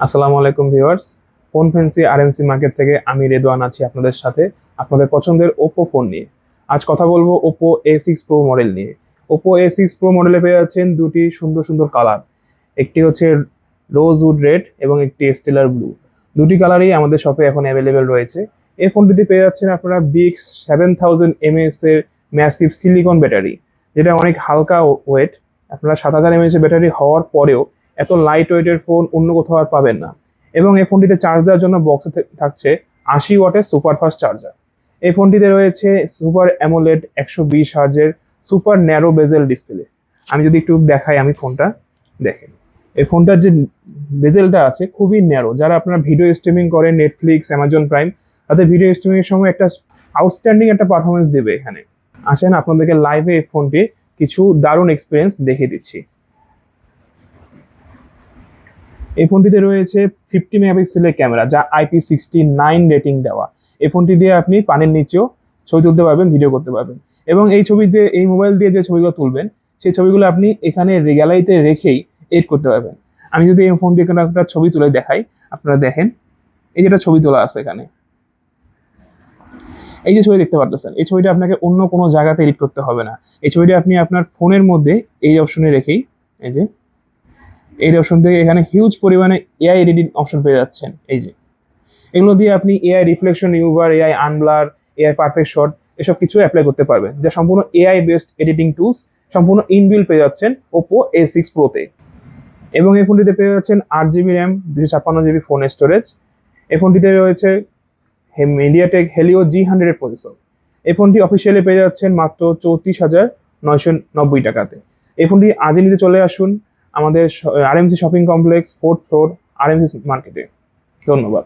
আসসালামু আলাইকুম viewers, phone fancy RMC market থেকে আমি রেদওয়ান আছি আপনাদের সাথে আপনাদের পছন্দের ওপো ফোন নিয়ে। আজ কথা বলব Oppo A six pro model নিয়ে। ওপো এ সিক্স প্রো মডেলে পেয়ে যাচ্ছেন দুটি সুন্দর সুন্দর কালার একটি হচ্ছে রোজ উড রেড এবং একটি স্টেলার ব্লু দুটি কালারই আমাদের শপে এখন অ্যাভেলেবেল রয়েছে। এই ফোনটিতে পেয়ে যাচ্ছেন আপনারা বিক্স সেভেন থাউজেন্ড এমএএস এর ম্যাসিভ সিলিকন ব্যাটারি যেটা অনেক হালকা ওয়েট আপনারা সাত হাজার এমএএস এর ব্যাটারি হওয়ার পরেও এত লাইট ওয়েটের ফোন অন্য কোথাও আর পাবেন না। এবং এই ফোনটিতে চার্জ দেওয়ার জন্য বক্সে থাকছে আশি ওয়াটের সুপার ফাস্ট চার্জার এই ফোনটিতে রয়েছে সুপার অ্যামোলেড একশো বিশ হার্জের সুপার ন্যারো বেজেল ডিসপ্লে আমি যদি একটু দেখাই, আমি ফোনটা দেখেন। এই ফোনটার যে বেজেলটা আছে, খুবই ন্যারো যারা আপনারা ভিডিও স্ট্রিমিং করেন নেটফ্লিক্স অ্যামাজন প্রাইম তাদের ভিডিও স্ট্রিমিং এর সময় একটা আউটস্ট্যান্ডিং একটা পারফরমেন্স দেবে এখানে। আসেন, আপনাদেরকে লাইভে এই ফোনটি কিছু দারুণ এক্সপিরিয়েন্স দেখিয়ে দিচ্ছি। এই ফোনটিতে রয়েছে ফিফটি মেগাপিক্সেলের ক্যামেরা, যা আইপি সিক্সটি নাইন রেটিং দেওয়া। এই ফোনটি দিয়ে আপনি পানির নিচেও ছবি তুলতে পারবেন ভিডিও করতে পারবেন। এবং এই ছবি দিয়ে এই মোবাইল দিয়ে যে ছবিগুলো তুলবেন, সেই ছবিগুলো আপনি এখানে গ্যালারিতে রেখেই এডিট করতে পারবেন। আমি যদি এই ফোন দিয়ে কোনো একটা ছবি তুলে দেখাই, আপনারা দেখেন, এই যেটা ছবি তোলা আছে এখানে। এই যে ছবি দেখতে পারতেছেন, এই ছবিটা আপনাকে অন্য কোনো জায়গাতে এডিট করতে হবে না। এই ছবিটা আপনি আপনার ফোনের মধ্যে এই অপশনে রেখেই, এই যে এই অপশন থেকে এখানে হিউজ পরিমাণে এআই এডিটিং অপশন পেয়ে যাচ্ছেন। এই যে। এগুলো দিয়ে আপনি AI reflection ইউভার AI unblur AI perfect shot এসব কিছু অ্যাপ্লাই করতে পারবেন। যা সম্পূর্ণ এআই বেসড এডিটিং টুলস সম্পূর্ণ ইনবিল পেয়ে যাচ্ছেন ওপো এ সিক্স প্রোতে এবং এই ফোনটিতে পেয়ে যাচ্ছেন আট জিবি র্যাম দুশো ছাপ্পান্ন জিবি ফোন স্টোরেজ এই ফোনটিতে রয়েছে মিডিয়াটেক হেলিও জি হান্ড্রেডের প্রসেসর এই ফোনটি অফিসিয়ালি পেয়ে যাচ্ছেন মাত্র চৌত্রিশ হাজার নয়শো নব্বই টাকাতে। এই ফোনটি আজই নিতে চলে আসুন। আমাদের আর RMC shopping complex fourth floor আর আরএমসি মার্কেটে। ধন্যবাদ।